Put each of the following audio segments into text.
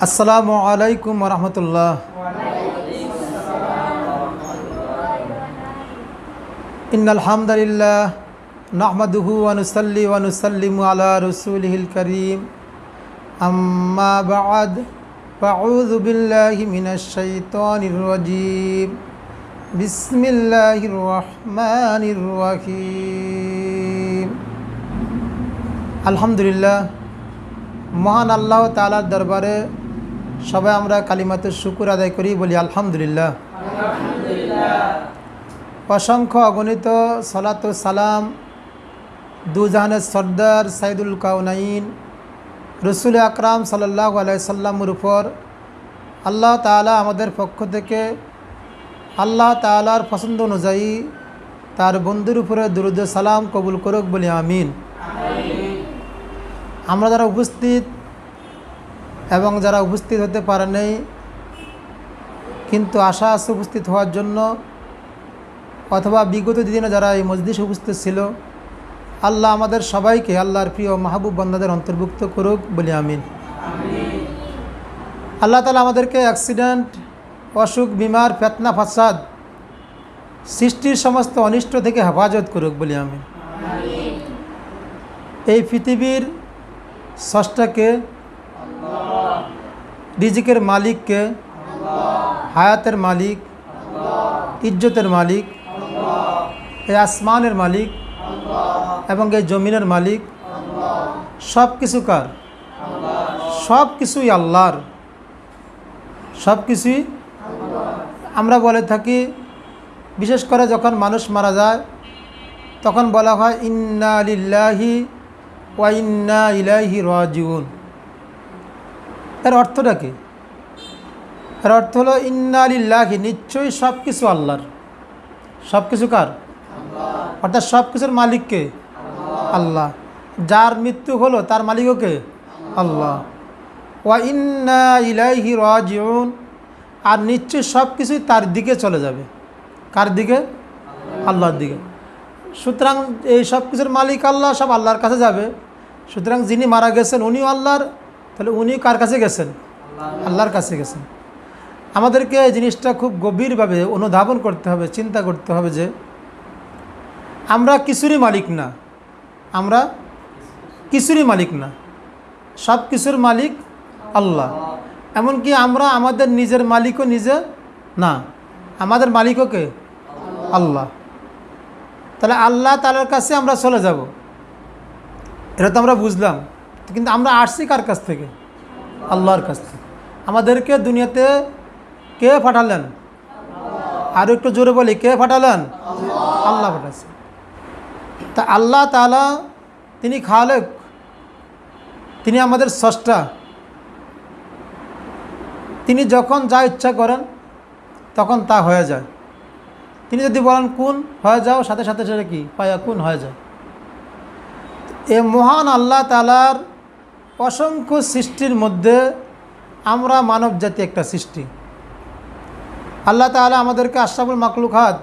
আসসালামু আলাইকুম রহমতুল্লাহ ইন আলহামদুলিল্লাহ নাহমাদুহু ওয়ানুসাল্লি ওয়ানুসাল্লিমু আলা রসুলিহিল করিম আম্মা বাদ فأعوذ بالله من الشيطان الرجيم بسم الله الرحمن الرحيم আলহামদুলিল্লাহ মহান আল্লাহ তালার দরবারে সবাই আমরা কালিমাতে শুকুর আদায় করি, বলি আলহামদুলিল্লাহ। অসংখ্য অগণিত সালাত সালাম দুজাহানের সর্দার সাইদুল কাউনাইন, রসুল আকরাম সাল্লাহ আলাইসাল্লামর উপর। আল্লাহ তালা আমাদের পক্ষ থেকে, আল্লাহ তালার পছন্দ অনুযায়ী তার বন্ধুর উপরে দুরুদ সালাম কবুল করুক, বলি আমিন। আমরা যারা উপস্থিত এবং যারা উপস্থিত হতে পারে নেই, কিন্তু আশা আছে উপস্থিত হওয়ার জন্য, অথবা বিগত দিনে যারা এই মসজিদ উপস্থিত ছিল, আল্লাহ আমাদের সবাইকে, আল্লাহর প্রিয় মাহবুব বন্দাদের অন্তর্ভুক্ত করুক বলি আমিন। আল্লাহ তালা আমাদেরকে অ্যাক্সিডেন্ট অসুখ, বিমার ফেতনা, ফাসাদ, সৃষ্টির সমস্ত অনিষ্ট থেকে হেফাজত করুক বলি আমিন। এই পৃথিবীর ষষ্ঠাকে রিজিকের মালিককে হায়াতের মালিক, ইজ্জতের মালিক, এই আসমানের মালিক এবং এই জমিনের মালিক সব কিছু কার? সব কিছুই আল্লাহর। সব কিছুই আমরা বলে থাকি, বিশেষ করে যখন মানুষ মারা যায়, তখন বলা হয়, ইন্না লিল্লাহি ওয়াইন্না ইলাইহি রাজিউন। এর অর্থটা কি? এর অর্থ হলো ইন্না লিল্লাহি নিশ্চয়ই সব কিছু আল্লাহর। সব কিছু কার অর্থাৎ সব কিছুর মালিককে আল্লাহ। যার মৃত্যু হলো তার মালিকও কে? আল্লাহ। ওয়া ইন্না ইলাইহি রাজিউন। আর নিশ্চয়ই সব কিছুই তার দিকে চলে যাবে। কার দিকে? আল্লাহর দিকে। সুতরাং এই সব কিছুর মালিক আল্লাহ সব আল্লাহর কাছে যাবে। সুতরাং যিনি মারা গেছেন উনিও আল্লাহর। তাহলে উনি কার কাছে গেছেন? আল্লাহর কাছে গেছেন। আমাদেরকে এই জিনিসটা খুব গভীরভাবে অনুধাবন করতে হবে, চিন্তা করতে হবে যে আমরা কিছুরই মালিক না। আমরা কিছুরই মালিক না। সব কিছুর মালিক আল্লাহ। এমনকি আমরা আমাদের নিজের মালিকও নিজে না, আমাদের মালিকও কে? আল্লাহ। তাহলে আল্লাহ তালার কাছে আমরা চলে যাব। এটা তো আমরা বুঝলাম। কিন্তু আমরা আসছি কার কাছ থেকে? আল্লাহর কাছ থেকে। আমাদেরকে দুনিয়াতে কে পাঠালেন? আর একটু জোরে বলি, কে পাঠালেন? আল্লাহ পাঠাচ্ছে তা আল্লাহ তালা তিনি খালেক, তিনি আমাদের স্রষ্টা। তিনি যখন যা ইচ্ছা করেন, তখন তা হয়ে যায়। তিনি যদি বলেন, কোন হয়ে যাও, সাথে সাথে সেটা কি? পায়া, কোন হয়ে যায় এ মহান আল্লাহ তালার অসংখ্য সৃষ্টির মধ্যে আমরা মানব জাতি একটা সৃষ্টি। আল্লাহ তালা আমাদেরকে আশরাফুল মাকলুকাত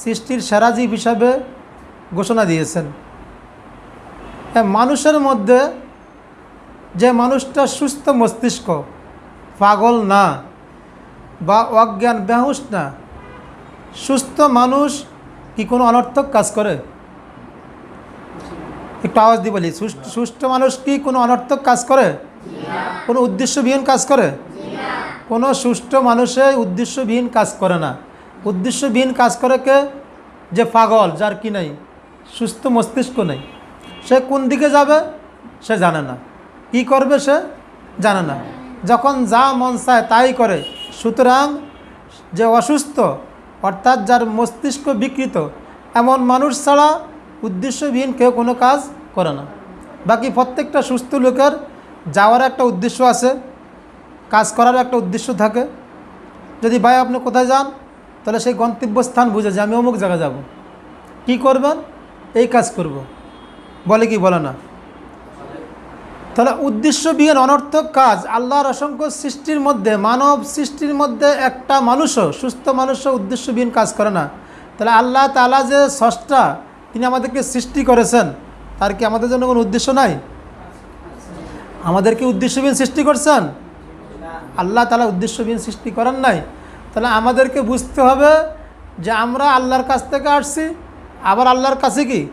সৃষ্টির সেরা জীব হিসাবে ঘোষণা দিয়েছেন। মানুষের মধ্যে যে মানুষটা সুস্থ মস্তিষ্ক, পাগল না বা অজ্ঞান, বেহুশ না, সুস্থ মানুষ কি কোনো অনর্থক কাজ করে? একটু আওয়াজ দিয়ে বলি সুস্থ মানুষ কি কোনো অনর্থক কাজ করে? কোনো উদ্দেশ্যবিহীন কাজ করে? কোনো সুস্থ মানুষে উদ্দেশ্যবিহীন কাজ করে না। উদ্দেশ্যবিহীন কাজ করে কে? যে পাগল, যার কি নেই, সুস্থ মস্তিষ্ক নেই। সে কোন দিকে যাবে? সে জানে না। কি করবে সে? জানে না। যখন যা মন চায় তাই করে। সুতরাং যে অসুস্থ, অর্থাৎ যার মস্তিষ্ক বিকৃত, এমন মানুষ ছাড়া উদ্দেশ্যবিহীন কেউ কোনো কাজ করে না। বাকি প্রত্যেকটা সুস্থ লোকের যাওয়ার একটা উদ্দেশ্য আছে, কাজ করার একটা উদ্দেশ্য থাকে। যদি ভাই আপনি কোথায় যান, তাহলে সেই গন্তব্যস্থান বুঝে যে আমি অমুক জায়গায় যাব। কি করবেন? এই কাজ করব। বলে কি, বলে না। তাহলে উদ্দেশ্যবিহীন অনর্থক কাজ আল্লাহর অসংখ্য সৃষ্টির মধ্যে, মানব সৃষ্টির মধ্যে একটা মানুষও, সুস্থ মানুষও উদ্দেশ্যবিহীন কাজ করে না। তাহলে আল্লাহ তালা যে স্রষ্টা তিনি আমাদেরকে সৃষ্টি করেছেন। তার কি আমাদের জন্য কোনো উদ্দেশ্য নাই? আমাদেরকে উদ্দেশ্যবিহীন সৃষ্টি করছেন? আল্লাহ তালা উদ্দেশ্যবিহীন সৃষ্টি করেন নাই। তাহলে আমাদেরকে বুঝতে হবে যে আমরা আল্লাহর কাছ থেকে আসছি, আবার আল্লাহর কাছে কি?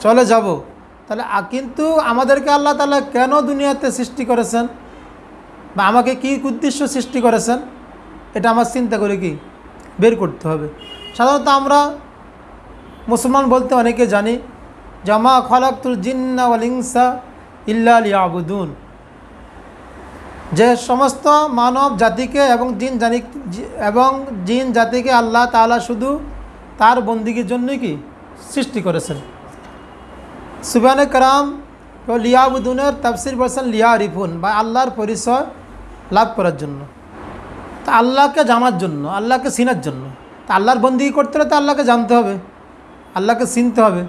চলে যাব। তাহলে কিন্তু আমাদেরকে আল্লাহ তালা কেন দুনিয়াতে সৃষ্টি করেছেন? বা আমাকে কি উদ্দেশ্য সৃষ্টি করেছেন? এটা আমার চিন্তা করে কি? বের করতে হবে। সাধারণত আমরা মুসলমান বলতে অনেকে জানি জামা খলাকুল জিন্না ওয়াল ইনসা ইল্লা লিয়াবুদুন। যে সমস্ত মানব জাতিকে এবং জিন জানি, এবং জিন জাতিকে আল্লাহ তাআলা শুধু তার বন্দিগির জন্যই কি? সৃষ্টি করেছেন। সুবানে কারাম ও লিয়াবুদুনের তাফসির বলছেন লিয়া রিফুন বা আল্লাহর পরিচয় লাভ করার জন্য। তা আল্লাহকে জানার জন্য, আল্লাহকে চিনার জন্য। তা আল্লাহর বন্দিগি করতে হলে তো আল্লাহকে জানতে হবে। আল্লাহকে চিনতে হবে।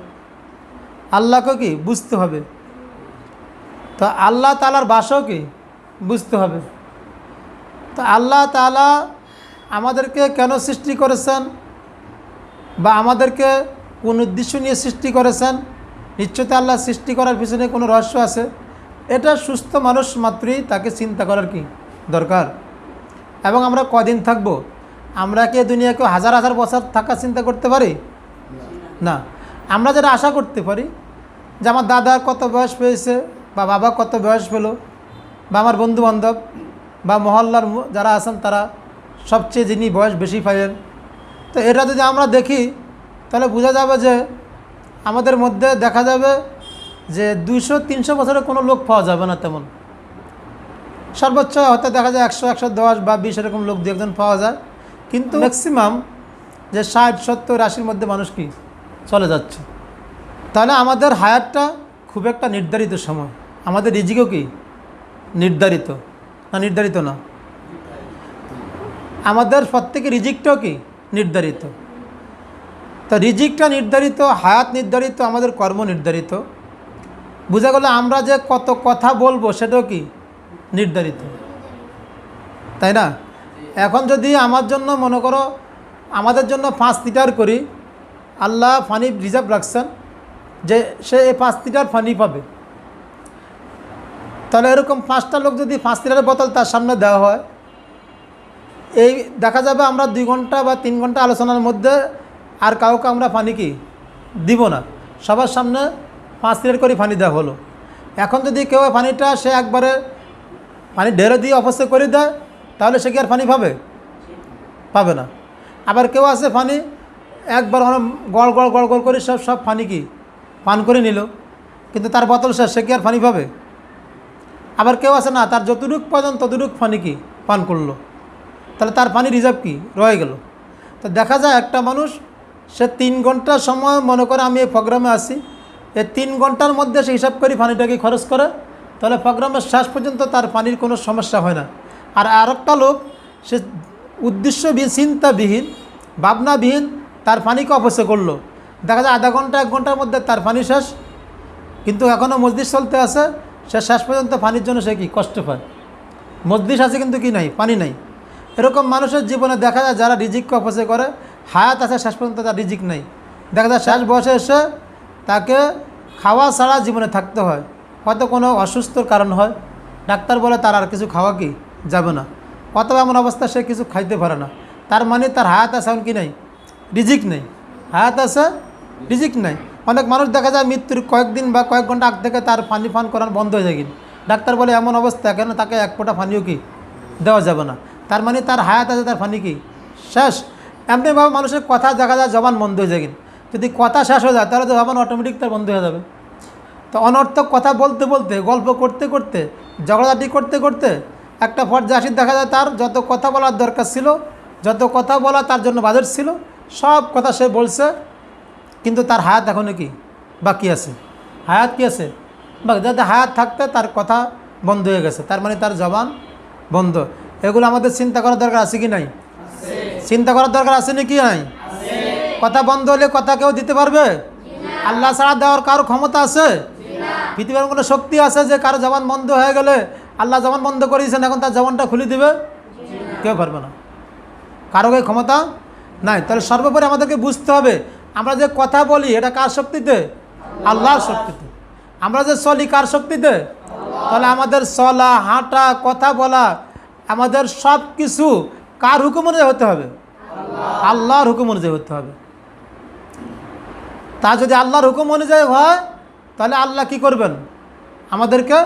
আল্লাহকে কি? বুঝতে হবে। তো আল্লাহ তালার বাসাও কি? বুঝতে হবে। তো আল্লাহ তালা আমাদেরকে কেন সৃষ্টি করেছেন? বা আমাদেরকে কোন উদ্দেশ্য নিয়ে সৃষ্টি করেছেন? নিশ্চয়তা আল্লাহ সৃষ্টি করার পিছনে কোনো রহস্য আছে। এটা সুস্থ মানুষ মাত্রই তাকে চিন্তা করার কি দরকার? এবং আমরা কদিন থাকব? আমরা কি দুনিয়াকে হাজার হাজার বছর থাকা চিন্তা করতে পারি? না আমরা যেটা আশা করতে পারি যে আমার দাদার কত বয়স পেয়েছে বা বাবা কত বয়স পেল বা আমার বন্ধু বান্ধব বা মহল্লার যারা আছেন তারা সবচেয়ে যিনি বয়স বেশি পাইলেন তো এটা যদি আমরা দেখি তাহলে বোঝা যাবে যে আমাদের মধ্যে দেখা যাবে যে দুইশো তিনশো বছরের কোনো লোক পাওয়া যাবে না তেমন। সর্বোচ্চ হয়তো দেখা যায় একশো একশো দশ বা বিশ এরকম লোক দু একজন পাওয়া যায়। কিন্তু ম্যাক্সিমাম যে ষাট সত্তর আশির মধ্যে মানুষ কি? চলে যাচ্ছে। তাহলে আমাদের হায়াতটা খুব একটা নির্ধারিত সময়। আমাদের রিজিকও কি? নির্ধারিত। না নির্ধারিত না। আমাদের প্রত্যেকের রিজিকটাও কি? নির্ধারিত। তো রিজিকটা নির্ধারিত, হায়াত নির্ধারিত, আমাদের কর্ম নির্ধারিত। বোঝা গেল আমরা যে কত কথা বলব, সেটাও কি? নির্ধারিত। তাই না? এখন যদি আমার জন্য মনে করো, আমাদের জন্য পাঁচ লিটার করি আল্লাহ ফানি রিজার্ভ রাখছেন যে সে এই পাঁচ লিটার ফানি পাবে। তাহলে এরকম পাঁচটা লোক যদি পাঁচ লিটারের বোতল তার সামনে দেওয়া হয়, এই দেখা যাবে আমরা দুই ঘণ্টা বা তিন ঘণ্টা আলোচনার মধ্যে আর কাউকে আমরা ফানি কি দিব না। সবার সামনে পাঁচ লিটার করে ফানি দেওয়া হলো। এখন যদি কেউ ফানিটা সে একবারে পানি ঢেলে দিয়ে অপচয় করে দেয়, তাহলে সে কি আর ফানি পাবে? পাবে না। আবার কেউ আছে পানি একবার অনেক গড় গড় গড় গড় করে সব সব পানি কি? পান করে নিল। কিন্তু তার বোতল শেষ, সে কি আর পানি পাবে? আবার কেউ আছে না, তার যতটুক প্রয়োজন ততটুক পানি কি? পান করল। তাহলে তার পানি রিজার্ভ কি? রয়ে গেল। তো দেখা যায় একটা মানুষ, সে তিন ঘণ্টা সময় মনে করে আমি এই প্রোগ্রামে আসি এই তিন ঘণ্টার মধ্যে সে হিসাব করি পানিটাকে খরচ করে? তাহলে প্রোগ্রামের শেষ পর্যন্ত তার পানির কোনো সমস্যা হয় না। আর আরেকটা লোক, সে উদ্দেশ্যবিহীন, চিন্তাবিহীন, ভাবনাবিহীন পানিকে অপচয় করল? দেখা যায় আধা ঘণ্টা, এক ঘণ্টার মধ্যে তার পানি শেষ। কিন্তু এখনও মসজিদ চলতে আছে। সে শেষ পর্যন্ত পানির জন্য সে কি কষ্ট পায়? মসজিদ আছে কিন্তু কি নাই? পানি নাই। এরকম মানুষের জীবনে দেখা যায় যারা রিজিককে অপচয় করে, হায়াত আছে, শেষ পর্যন্ত তার রিজিক নেই। দেখা যায় শেষ বয়সে এসে তাকে খাওয়া ছাড়া জীবনে থাকতে হয়। হয়তো কোনো অসুস্থর কারণ হয়। ডাক্তার বলে তার আর কিছু খাওয়া কি যাবে না? অথবা এমন অবস্থা সে কিছু খাইতে পারে না। তার মানে তার হায়াত আছে এমন কি নেই? রিজিক নেই। হায়াত আছে, রিজিক নেই। অনেক মানুষ দেখা যায় মৃত্যুর কয়েকদিন বা কয়েক ঘণ্টা আগ থেকে তার পানি পান করার বন্ধ হয়ে যায়। ডাক্তার বলে, এমন অবস্থা, কেন তাকে এক ফোঁটা পানিও কি দেওয়া যাবে না? তার মানে তার হায়াত আছে, তার পানি কি? শেষ। এমনিভাবে মানুষের কথা দেখা যায় জবান বন্ধ হয়ে যায়। যদি কথা শেষ হয়ে যায়, তাহলে তো জবান অটোমেটিক তার বন্ধ হয়ে যাবে। তো অনর্থক কথা বলতে বলতে, গল্প করতে করতে, ঝগড়াঝাটি করতে করতে, একটা পর্যায়ে দেখা যায় তার, যত কথা বলার দরকার ছিল, যত কথা বলা তার জন্য বাজেট ছিল সব কথা সে বলছে কিন্তু তার হায়াত এখনও কি? বাকি আছে। হায়াত কি আছে? বা যাতে হায়াত থাকতে তার কথা বন্ধ হয়ে গেছে। তার মানে তার জবান বন্ধ। এগুলো আমাদের চিন্তা করার দরকার আছে কি নাই? চিন্তা করার দরকার আছে নাকি নাই? কথা বন্ধ হলে কথা কেউ দিতে পারবে? আল্লাহ ছাড়া দেওয়ার কারও ক্ষমতা আছে? পৃথিবীর কোনো শক্তি আছে যে কারও জবান বন্ধ হয়ে গেলে আল্লাহ জবান বন্ধ করে দিয়েছেন এখন তার জবানটা খুলে দিবে? কেউ পারবে না। কারও ক্ষমতা নাই, তাহলে সর্বোপরি আমাদেরকে বুঝতে হবে, আমরা যে কথা বলি, এটা কার শক্তিতে? আল্লাহর শক্তিতে। আমরা যে চলি কার শক্তিতে? তাহলে আমাদের চলা, হাঁটা, কথা বলা, আমাদের সব কিছু কার হুকুম অনুযায়ী হতে হবে? আল্লাহর হুকুম অনুযায়ী হতে হবে। তা যদি আল্লাহর হুকুম অনুযায়ী হয়, তাহলে আল্লাহ কি করবেন? আমাদেরকে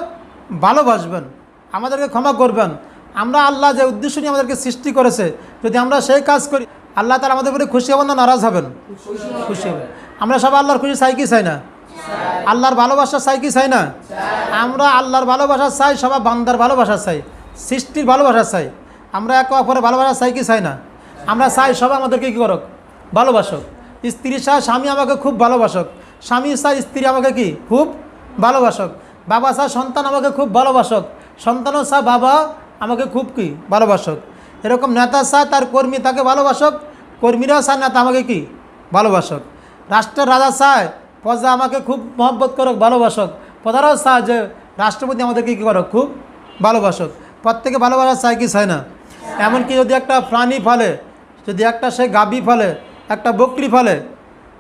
ভালোবাসবেন, আমাদেরকে ক্ষমা করবেন। আমরা আল্লাহ যে উদ্দেশ্য নিয়ে আমাদেরকে সৃষ্টি করেছে, যদি আমরা সেই কাজ করি, আল্লাহ তালা আমাদের উপরে খুশি হবেন না নারাজ হবেন? খুশি হবেন। আমরা সব আল্লাহর খুশি চাই কি চাই না? আল্লাহর ভালোবাসা চাই কি চাই না? আমরা আল্লাহর ভালোবাসা চাই সবাই বান্দার ভালোবাসা চাই, সৃষ্টির ভালোবাসা চাই। আমরা একে অপরের ভালোবাসা চাই কি চাই না? আমরা চাই সবাই আমাদেরকে কী করক? ভালোবাসক। স্ত্রী চায় স্বামী আমাকে খুব ভালোবাসক। স্বামী চায় স্ত্রী আমাকে কি? খুব ভালোবাসক। বাবা চায় সন্তান আমাকে খুব ভালোবাসক। সন্তানও চায় বাবা আমাকে খুব কি ভালোবাসক। এরকম নেতা চায় তার কর্মী তাকে ভালোবাসক কর্মীরাও চায় নেতা আমাকে কি ভালোবাসক। রাষ্ট্রের রাজা চায় প্রজা আমাকে খুব মহব্বত করক, ভালোবাসক। প্রজারাও চায় যে রাষ্ট্রপতি আমাদেরকে কী করক, খুব ভালোবাসক। প্রত্যেকে ভালোবাসা চায় কি চায় না। এমনকি যদি একটা প্রাণী ফলে, যদি একটা সে গাবি ফলে, একটা বকরি ফলে,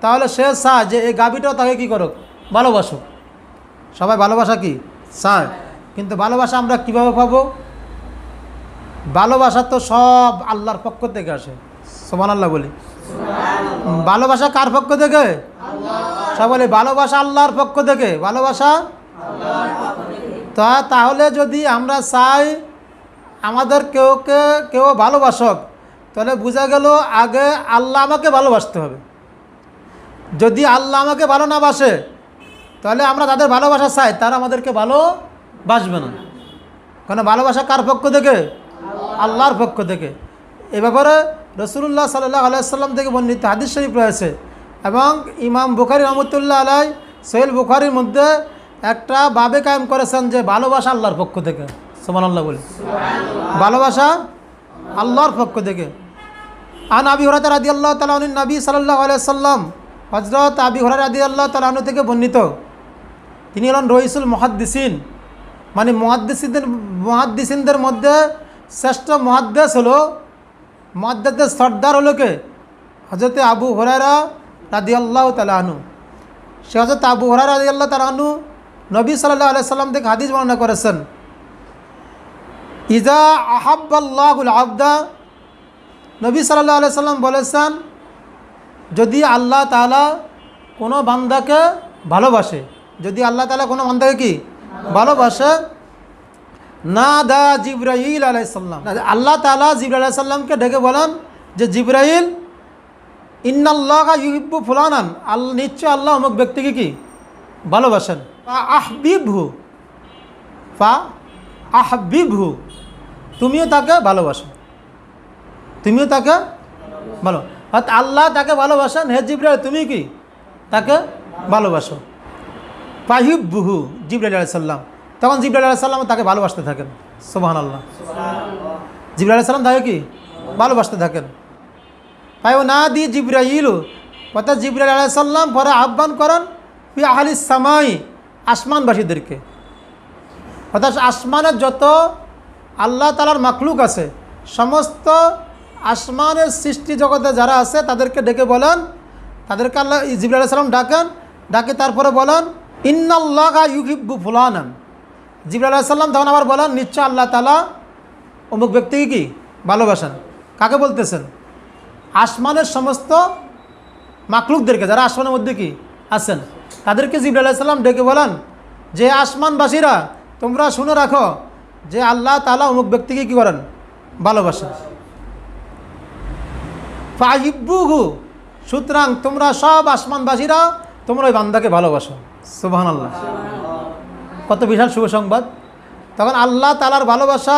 তাহলে সে চায় যে এই গাবিটাও তাকে কী করুক, ভালোবাসুক। সবাই ভালোবাসা কি? চায় কিন্তু ভালোবাসা আমরা কীভাবে পাবো? ভালোবাসা তো সব আল্লাহর পক্ষ থেকে আসে। সমান আল্লাহ বলি ভালোবাসা কার পক্ষ থেকে? সব বলে ভালোবাসা আল্লাহর পক্ষ থেকে। ভালোবাসা? তা তাহলে যদি আমরা চাই আমাদের কেউকে কেউ ভালোবাসক তাহলে বোঝা গেল আগে আল্লাহ আমাকে ভালোবাসতে হবে। যদি আল্লাহ আমাকে ভালো না বাসে তাহলে আমরা তাদের ভালোবাসা চাই তারা আমাদেরকে ভালো বাসবে না। কারণ ভালোবাসা কার পক্ষ থেকে? আল্লাহর পক্ষ থেকে। এ ব্যাপারে রসুল্লাহ সাল্লাহ আলাইসাল্লাম থেকে বর্ণিত হাদিস শরীফ রয়েছে। এবং ইমাম বুখারি রহমতুল্লাহ আলাই সোহেল বুখারির মধ্যে একটা বাবে কায়েম করেছেন যে ভালোবাসা আল্লাহর পক্ষ থেকে। সমান আল্লাহ বলি ভালোবাসা আল্লাহর পক্ষ থেকে। আন আবি হরাত রাদি আল্লাহ তালন নবী সাল্লাহ আলাইসাল্লাম হজরত আবি হরাত রাদি আল্লাহ তালাহনু থেকে বর্ণিত। তিনি হলেন রহিসুল মহাদ্দিসিন। মানে মহাদ্দিসিনদের মহাদ্দিসিনদের মধ্যে শ্রেষ্ঠ মহাদ্দেশ হলো মহাদ্দেশের সর্দার হলো কে? হজরত আবু হরারা রাদি আল্লাহ তালাহনু সে হজরত আবু হরারা রাদি আল্লাহ তালাহনু নবী সাল্লাহ আলাইসাল্লাম থেকে হাদিস বর্ণনা করেছেন। ইজা আহাব্বাল্লাহুল আবদা নবী সাল্লাহ আলাই সাল্লাম বলেছেন, যদি আল্লাহ তালা কোনো বান্দাকে ভালোবাসে যদি আল্লাহ তালা কোনো বান্দাকে কি? ভালোবাসে না দা জিব্রাইল আলাইসাল্লাম আল্লাহ তালা জিব্রাইল আলাইসাল্লামকে ডেকে বলেন যে, জিব্রাইল, ইন্নাল্লাহ ইউহিব্বু ফুলানান। আল্লাহ নিশ্চয় আল্লাহ অমুক ব্যক্তিকে কি? ভালোবাসেন। আহবিবহু। ফা আহবিবহু। তুমিও তাকে ভালোবাসো। তুমিও তাকে ভালো অর্থাৎ আল্লাহ তাকে ভালোবাসেন। হে জিব্রাইল, তুমি কি? তাকে ভালোবাসো। পাহিবুহু জিব্রাইল আলাইসাল্লাম তখন জিব্রাইল আলাইসাল্লাম তাকে ভালোবাসতে থাকেন। সোবাহান আল্লাহ জিব্রাইল আলাইসাল্লাম তাকে কি? ভালোবাসতে থাকেন। তাই ও না দি জিব্রাইল, অর্থাৎ জিব্রাইল আলাইসাল্লাম পরে আহ্বান করেন, ফি আহলি সামাই, আসমানবাসীদেরকে। অর্থাৎ আসমানের যত আল্লাহ তালার মাখলুক আছে, সমস্ত আসমানের সৃষ্টি জগতে যারা আছে, তাদেরকে ডেকে বলেন, তাদেরকে আল্লাহ জিবুল সাল্লাম ডাকেন, ডাকে তারপরে বলেন, ইন্নাল্লাহ ইউহিব্বু ফুলানান। জিবুল সাল্লাম তখন আবার বলেন, নিশ্চয় আল্লাহ তালা অমুক ব্যক্তিকে কি ভালোবাসেন? কাকে বলতেছেন? আসমানের সমস্ত মাকলুকদেরকে যারা আসমানের মধ্যে কি আছেন, তাদেরকে জিবুল সাল্লাম ডেকে বলেন, যে আসমানবাসীরা, তোমরা শুনে রাখো যে আল্লাহ তালা অমুক ব্যক্তিকে কী করেন? ভালোবাসেন। ফাহিব্বুহু, সুতরাং তোমরা সব আসমানবাসীরা তোমরা ওই বান্দাকে ভালোবাসো। সুবাহান আল্লাহ কত বিশাল শুভ সংবাদ। তখন আল্লাহ তালার ভালোবাসা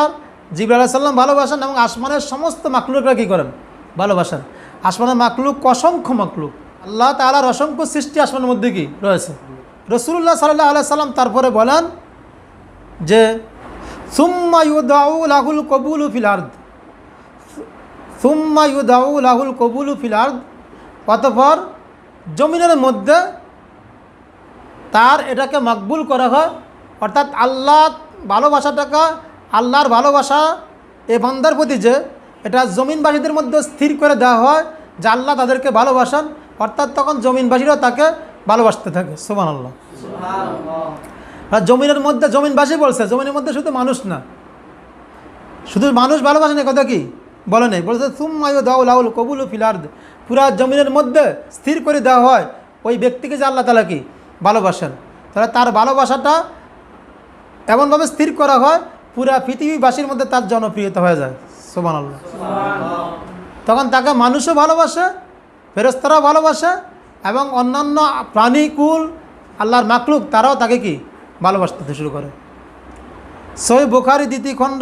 জিবর আলাহ সাল্লাম ভালোবাসেন এবং আসমানের সমস্ত মাকলুকরা কী করেন? ভালোবাসেন। আসমানের মাকলুক অসংখ্য মাকলুক। আল্লাহ তালার অসংখ্য সৃষ্টি আসমানের মধ্যে কি? রয়েছে। রসুল্লাহ সাল্লাহ আলাই সাল্লাম তারপরে বলেন যে, সুম্মা ইউদাউ লাহুল কবুল ফিলার্দ সুম্মা ইউদাউ লাহুল কবুল ফিলার্দ অতপর জমিনের মধ্যে তার এটাকে মকবুল করা হয়। অর্থাৎ আল্লাহ ভালোবাসাটাকে আল্লাহর ভালোবাসা এ বান্দার প্রতি যে এটা জমিনবাসীদের মধ্যে স্থির করে দেওয়া হয় যে আল্লাহ তাদেরকে ভালোবাসান অর্থাৎ তখন জমিনবাসীরাও তাকে ভালোবাসতে থাকে। সোমান আল্লাহ আর জমিনের মধ্যে জমিনবাসী বলছে জমিনের মধ্যে শুধু মানুষ না। শুধু মানুষ ভালোবাসে না কথা কি? বলে নেই। বলছে সুম্মায়ু দাউল আউল কবুল ফিলার পুরা জমিনের মধ্যে স্থির করে দেওয়া হয় ওই ব্যক্তিকে যে আল্লাহ তালা কি? ভালোবাসেন। তাহলে তার ভালোবাসাটা এমনভাবে স্থির করা হয়, পুরা পৃথিবীবাসীর মধ্যে তার জনপ্রিয়তা হয়ে যায়। সোমান আল্লাহ তখন তাকে মানুষও ভালোবাসে ফেরস্তারাও ভালোবাসে, এবং অন্যান্য প্রাণীকুল আল্লাহর মাকলুক, তারাও তাকে কি? ভালোবাসতে শুরু করে। সই বুখারি দ্বিতীয় খণ্ড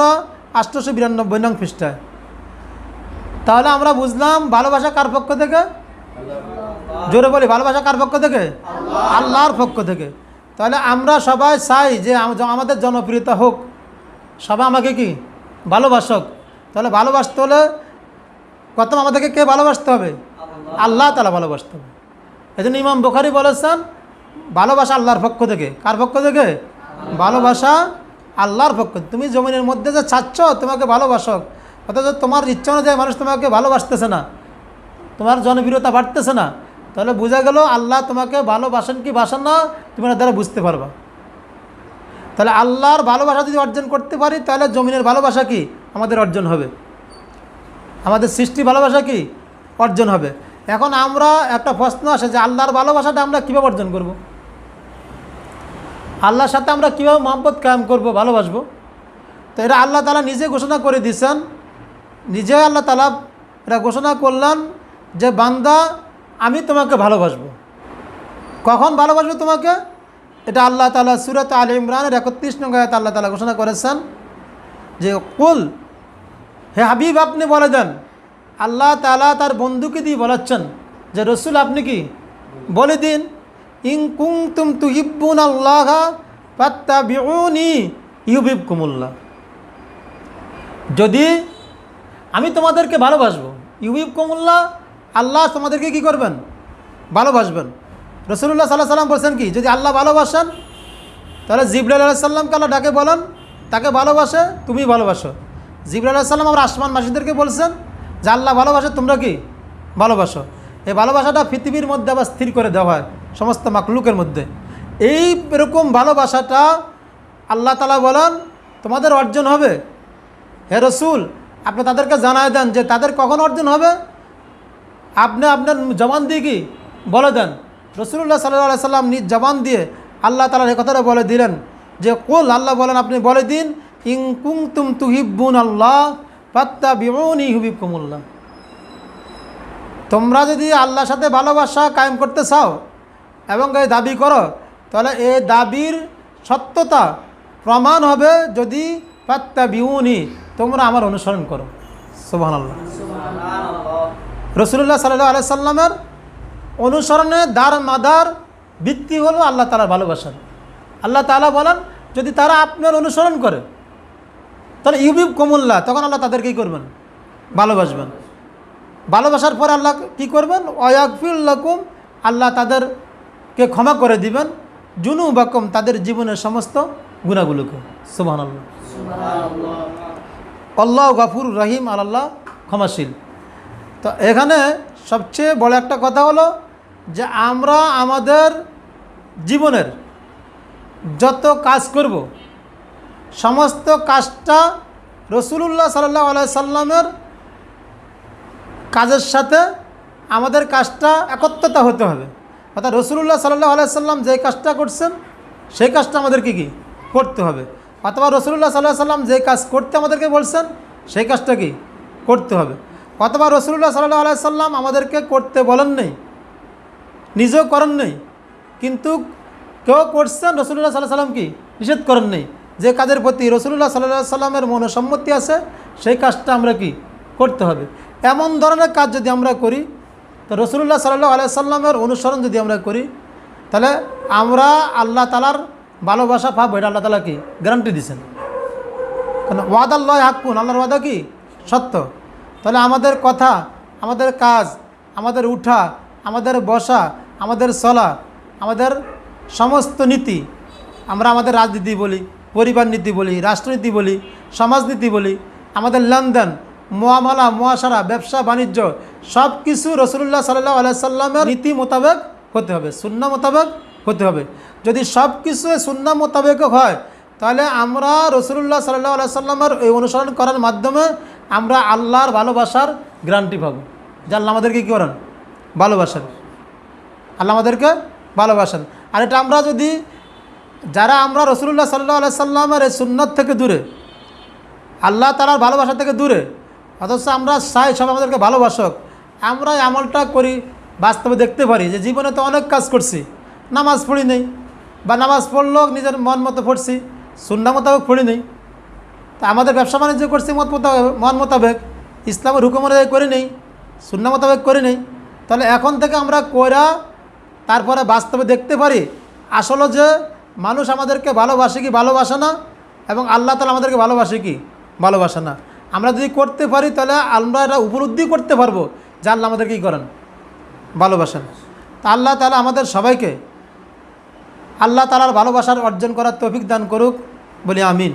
আষ্টশো বিরানব্বই নং পৃষ্ঠায়। তাহলে আমরা বুঝলাম, ভালোবাসা কার পক্ষ থেকে? জোরে বলি, ভালোবাসা কার পক্ষ থেকে? আল্লাহর পক্ষ থেকে। তাহলে আমরা সবাই চাই যে আমাদের জনপ্রিয়তা হোক। সবাই আমাকে কি? ভালোবাসক। তাহলে ভালোবাসতে হলে প্রথম আমাদেরকে কে ভালোবাসতে হবে? আল্লাহ। তালা ভালোবাসতে হবে। এই জন্য ইমাম বোখারি বলেছেন ভালোবাসা আল্লাহর পক্ষ থেকে। কার পক্ষ থেকে? ভালোবাসা আল্লাহর পক্ষ তুমি জমিনের মধ্যে যে চাচ্ছ তোমাকে ভালোবাসক অথচ তোমার ইচ্ছা অনুযায়ী মানুষ তোমাকে ভালোবাসতেছে না। তোমার জনপ্রিয়তা বাড়তেছে না। তাহলে বোঝা গেল আল্লাহ তোমাকে ভালোবাসেন কি বাসেন না, তুমি ওনার দ্বারা বুঝতে পারবা। তাহলে আল্লাহর ভালোবাসা যদি অর্জন করতে পারি, তাহলে জমিনের ভালোবাসা কি? আমাদের অর্জন হবে। আমাদের সৃষ্টি ভালোবাসা কি? অর্জন হবে। এখন আমরা একটা প্রশ্ন আসে যে আল্লাহর ভালোবাসাটা আমরা কীভাবে অর্জন করব। আল্লাহর সাথে আমরা কীভাবে মহব্বত কায়েম করব, ভালোবাসবো? তো এটা আল্লাহ তালা নিজে ঘোষণা করে দিয়েছেন। নিজে আল্লাহ তালা এটা ঘোষণা করলেন যে বান্দা আমি তোমাকে ভালোবাসবো। কখন ভালোবাসবো তোমাকে? এটা আল্লাহ তালা সুরত আল ইমরানের একত্রিশ নং আল্লাহ তালা ঘোষণা করেছেন যে, কুল, হে হাবিব, আপনি বলে দেন। আল্লাহ তালা তার বন্ধুকে দিয়ে বলাচ্ছেন যে, রসুল, আপনি কি? বলে দিন ইং কুং তুম তুহিব্বুন আল্লাহ পাত্তা বিউনি ইউবিব কুমুল্লাহ যদি আমি তোমাদেরকে ভালোবাসবো ইউবিব কুমুল্লাহ আল্লাহ তোমাদেরকে কি করবেন? ভালোবাসবেন। রসুল্লাহ সাল্লাহ সাল্লাম বলছেন কি? যদি আল্লাহ ভালোবাসেন, তাহলে জিবরাল আলাইসাল্লামকে আল্লাহ ডাকে বলেন, তাকে ভালোবাসে, তুমি ভালোবাসো। জিবরাল আলাইসাল্লাম আমরা আসমান মাসিদেরকে বলছেন যে আল্লাহ ভালোবাসে, তোমরা কি? ভালোবাসো। এই ভালোবাসাটা পৃথিবীর মধ্যে আবার স্থির করে দেওয়া হয়, সমস্ত মাকলুকের মধ্যে। এই এরকম ভালোবাসাটা আল্লাহ তালা বলেন, তোমাদের অর্জন হবে। হে রসুল, আপনি তাদেরকে জানায় দেন যে তাদের কখন অর্জন হবে? আপনি আপনার জবান দিয়ে কি বলে দেন? রসুল্লাহ সাল্লাহ সাল্লাম নিজ জবান দিয়ে আল্লাহ তালার এই কথাটা বলে দিলেন যে, কুল আল্লাহ বলেন, আপনি বলে দিন ইং কুং তুম তুহিব্বুন আল্লাহ পাত্তা বিউনি হুবিব কুমুল্লাহ তোমরা যদি আল্লাহর সাথে ভালোবাসা কায়েম করতে চাও এবং এই দাবি করো, তাহলে এই দাবির সত্যতা প্রমাণ হবে যদি পাত্তা বিউনি তোমরা আমার অনুসরণ করো। সুবাহ আল্লাহ রসুল্লাহ সাল্লাহ আলাই সাল্লামের অনুসরণে দার মাদার ভিত্তি হলো আল্লাহ তালার ভালোবাসা আল্লাহ তালা বলেন যদি তারা আপনার অনুসরণ করে তাহলে ইউবিব কমুল্লাহ তখন আল্লাহ তাদের কী করবেন? ভালোবাসবেন। ভালোবাসার পর আল্লাহ কি করবেন? ওয়াকফিল্লাকুম আল্লাহ তাদেরকে ক্ষমা করে দিবেন। জুনু বাকম তাদের জীবনের সমস্ত গুণাগুলোকে। সুবাহ আল্লাহ আল্লাহ গাফুর রহিম আল্লাহ ক্ষমাশীল। তো এখানে সবচেয়ে বড় একটা কথা হলো যে আমরা আমাদের জীবনের যত কাজ করব, সমস্ত কাজটা রসুলুল্লাহ সাল্লাহ আলাইসাল্লামের কাজের সাথে আমাদের কাজটা একত্রতা হতে হবে। অর্থাৎ রসুলুল্লাহ সাল্লাহ আলাইসাল্লাম যে কাজটা করছেন, সেই কাজটা আমাদেরকে কি? করতে হবে। অথবা রসুলুল্লাহ সাল্লাহ সাল্লাম যে কাজ করতে আমাদেরকে বলছেন, সেই কাজটা কি? করতে হবে। অথবা রসুল্লাহ সাল্লাহ আলাইসাল্লাম আমাদেরকে করতে বলেন নেই? নিজেও করেন নেই। কিন্তু কেউ করছেন রসুল্লাহ সাল্লাহ সাল্লাম কি? নিষেধ করেন নেই। যে কাজের প্রতি রসুল্লাহ সাল্লাহ সাল্লামের মনোসম্মতি আছে, সেই কাজটা আমরা কি? করতে হবে। এমন ধরনের কাজ যদি আমরা করি, তো রসুল্লাহ সাল্লাহ আলাই সাল্লামের অনুসরণ যদি আমরা করি, তাহলে আমরা আল্লাহ তালার ভালোবাসা পাবো। এটা আল্লাহ তালা কি? গ্যারান্টি দিছেন কারণ ওয়াদাল্লাহ হাক্কুন। আল্লাহর ওয়াদা কি? সত্য। তাহলে আমাদের কথা, আমাদের কাজ, আমাদের উঠা, আমাদের বসা, আমাদের চলা, আমাদের সমস্ত নীতি আমরা আমাদের রাজনীতি বলি, পরিবার নীতি বলি, রাষ্ট্রনীতি বলি, সমাজনীতি বলি, আমাদের লেনদেন, মোয়ামালা, মোয়াশারা, ব্যবসা, বাণিজ্য সব কিছু রসুল্লাহ সাল্লাহ আলাইসাল্লামের নীতি মোতাবেক হতে হবে শূন্য মোতাবেক হতে হবে। যদি সব কিছু শূন্য মোতাবেক হয়, তাহলে আমরা রসুল্লাহ সাল্লাহ আলাইসাল্লামের এই অনুসরণ করার মাধ্যমে আমরা আল্লাহর ভালোবাসার গ্যারান্টি পাবো। যে আল্লাহ আমাদেরকে কী করেন? ভালোবাসেন। আল্লাহ আমাদেরকে ভালোবাসেন। আর এটা আমরা যদি, যারা আমরা রসুল্লাহ সাল্লাহ আলাইসাল্লামের এই সুন্নত থেকে দূরে, আল্লাহ তালার ভালোবাসা থেকে দূরে, অথচ আমরা চাই সব আমাদেরকে ভালোবাসক, আমরা আমলটা করি, বাস্তবে দেখতে পারি যে জীবনে তো অনেক কাজ করছি। নামাজ পড়ি নেই, বা নামাজ পড়লেও নিজের মন মতো পড়ছি সুন্না মোতাবেক পড়ি নেই। তা আমাদের ব্যবসা বাণিজ্য করছি মত মোতাবেক মন মোতাবেক। ইসলামের হুকুম অনুযায়ী করি নেই সুন্না মোতাবেক করি নেই। তাহলে এখন থেকে আমরা কইরা তারপরে বাস্তবে দেখতে পারি আসলে যে মানুষ আমাদেরকে ভালোবাসে কি ভালোবাসে না এবং আল্লাহ তালা আমাদেরকে ভালোবাসে কি ভালোবাসে না। আমরা যদি করতে পারি তাহলে আমরা এটা উপলব্ধি করতে পারব যে আল্লাহ আমাদের কী করেন? ভালোবাসেন। তা আল্লাহ তালা আমাদের সবাইকে আল্লাহ তালার ভালোবাসার অর্জন করার তৌফিক দান করুক। বলি আমিন।